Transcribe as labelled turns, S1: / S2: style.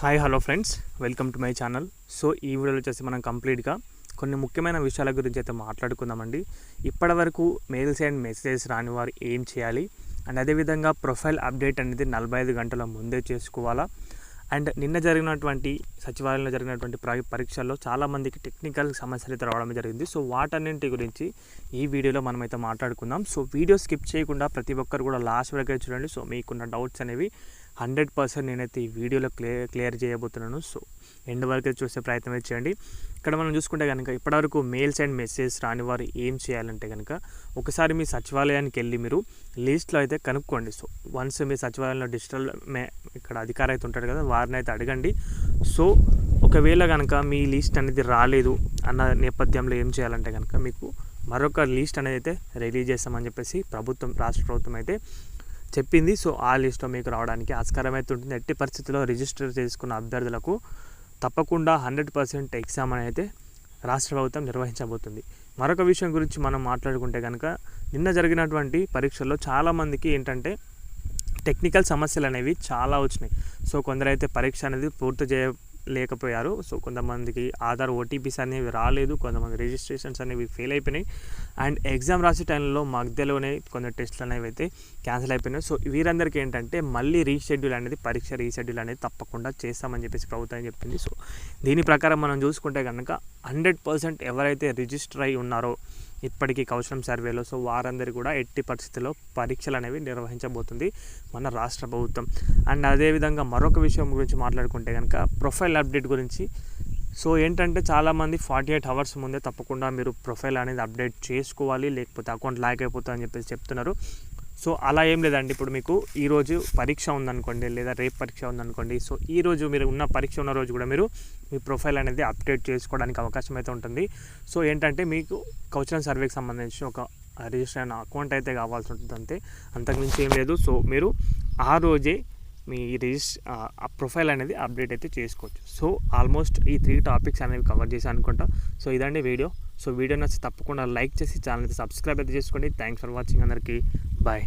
S1: Hi hello friends. Welcome to my channel. So ఈ వీడియోలో వచ్చేసి మనం కంప్లీట్గా కొన్ని ముఖ్యమైన విషయాల గురించి అయితే మాట్లాడుకుందామండి. ఇప్పటివరకు మెయిల్స్ అండ్ మెసేజెస్ రాని వారు ఏం చేయాలి? అండ్ అదేవిధంగా ప్రొఫైల్ అప్డేట్ అనేది నలభై ఐదు గంటల ముందే చేసుకోవాలా? అండ్ నిన్న జరిగినటువంటి సచివాలయంలో జరిగినటువంటి పరీక్షల్లో చాలామందికి టెక్నికల్ సమస్యలు అయితే రావడం జరిగింది. సో వాటన్నింటి గురించి ఈ వీడియోలో మనమైతే మాట్లాడుకుందాం. సో వీడియో స్కిప్ చేయకుండా ప్రతి ఒక్కరు కూడా లాస్ట్ వరకు చూడండి. సో మీకున్న డౌట్స్ అనేవి హండ్రెడ్ పర్సెంట్ నేనైతే ఈ వీడియోలో క్లియర్ క్లియర్ చేయబోతున్నాను. సో ఎండ్ వరకు చూసే ప్రయత్నం అయితే చేయండి. ఇక్కడ మనం చూసుకుంటే కనుక ఇప్పటివరకు మెయిల్స్ అండ్ మెసేజ్ రాని వారు ఏం చేయాలంటే కనుక ఒకసారి మీ సచివాలయానికి వెళ్ళి మీరు లిస్ట్లో అయితే కనుక్కోండి. సో వన్స్ మీ సచివాలయంలో డిజిటల్ మే ఇక్కడ అధికారి అయితే ఉంటాడు కదా వారిని అయితే అడగండి. సో ఒకవేళ కనుక మీ లిస్ట్ అనేది రాలేదు అన్న నేపథ్యంలో ఏం చేయాలంటే కనుక మీకు మరొక లిస్ట్ అనేది అయితే రిలీజ్ చేస్తామని చెప్పేసి ప్రభుత్వం రాష్ట్ర ప్రభుత్వం అయితే చెప్పింది. సో ఆ లిస్ట్లో మీకు రావడానికి ఆస్కారం అయితే ఉంటుంది ఎట్టి పరిస్థితుల్లో రిజిస్టర్ చేసుకున్న అభ్యర్థులకు తప్పకుండా హండ్రెడ్ పర్సెంట్ ఎగ్జామ్ అనేది రాష్ట్ర ప్రభుత్వం నిర్వహించబోతుంది. మరొక విషయం గురించి మనం మాట్లాడుకుంటే కనుక నిన్న జరిగినటువంటి పరీక్షల్లో చాలామందికి ఏంటంటే టెక్నికల్ సమస్యలు అనేవి చాలా వచ్చినాయి. సో కొందరైతే పరీక్ష అనేది పూర్తి చేయ లేకపోయారు సో కొంతమందికి ఆధార్ ఓటీపీస్ అనేవి రాలేదు. కొంతమంది రిజిస్ట్రేషన్స్ అనేవి ఫెయిల్ అయిపోయినాయి. అండ్ ఎగ్జామ్ రాసే టైంలో మధ్యలోనే కొన్ని టెస్ట్లు అనేవి అయితే క్యాన్సిల్ అయిపోయినాయి. సో వీరందరికీ ఏంటంటే మళ్ళీ రీషెడ్యూల్ అనేది పరీక్ష రీషెడ్యూల్ అనేది తప్పకుండా చేస్తామని చెప్పేసి ప్రభుత్వం చెప్పింది. సో దీని ప్రకారం మనం చూసుకుంటే కనుక హండ్రెడ్ పర్సెంట్ ఎవరైతే రిజిస్టర్ అయి ఉన్నారో ఇప్పటికీ కౌశలం సర్వేలో సో వారందరూ కూడా ఎట్టి పరిస్థితుల్లో పరీక్షలు అనేవి నిర్వహించబోతుంది మన రాష్ట్ర ప్రభుత్వం. అండ్ అదేవిధంగా మరొక విషయం గురించి మాట్లాడుకుంటే కనుక ప్రొఫైల్ అప్డేట్ గురించి సో ఏంటంటే చాలామంది ఫార్టీ ఎయిట్ అవర్స్ ముందే తప్పకుండా మీరు ప్రొఫైల్ అనేది అప్డేట్ చేసుకోవాలి లేకపోతే అకౌంట్ లాక్ అని చెప్పేసి చెప్తున్నారు. సో అలా ఏం లేదండి. ఇప్పుడు మీకు ఈరోజు పరీక్ష ఉందనుకోండి లేదా రేపు పరీక్ష ఉందనుకోండి సో ఈ రోజు మీరు ఉన్న పరీక్ష ఉన్న రోజు కూడా మీరు మీ ప్రొఫైల్ అనేది అప్డేట్ చేసుకోవడానికి అవకాశం అయితే ఉంటుంది. సో ఏంటంటే మీకు కౌచరల్ సర్వేకి సంబంధించి ఒక రిజిస్టర్ అయిన అకౌంట్ అయితే కావాల్సి ఉంటుంది అంతే. అంతకుమించి ఏం లేదు. సో మీరు ఆ రోజే మీ రిజిస్ ప్రొఫైల్ అనేది అప్డేట్ అయితే చేసుకోవచ్చు. సో ఆల్మోస్ట్ ఈ త్రీ టాపిక్స్ అనేవి కవర్ చేసి అనుకుంటా. సో ఇదండి వీడియో. సో వీడియో నచ్చి తప్పకుండా లైక్ చేసి ఛానల్ అయితే సబ్స్క్రైబ్ అయితే చేసుకోండి. థ్యాంక్స్ ఫర్ వాచింగ్ అందరికీ. బాయ్.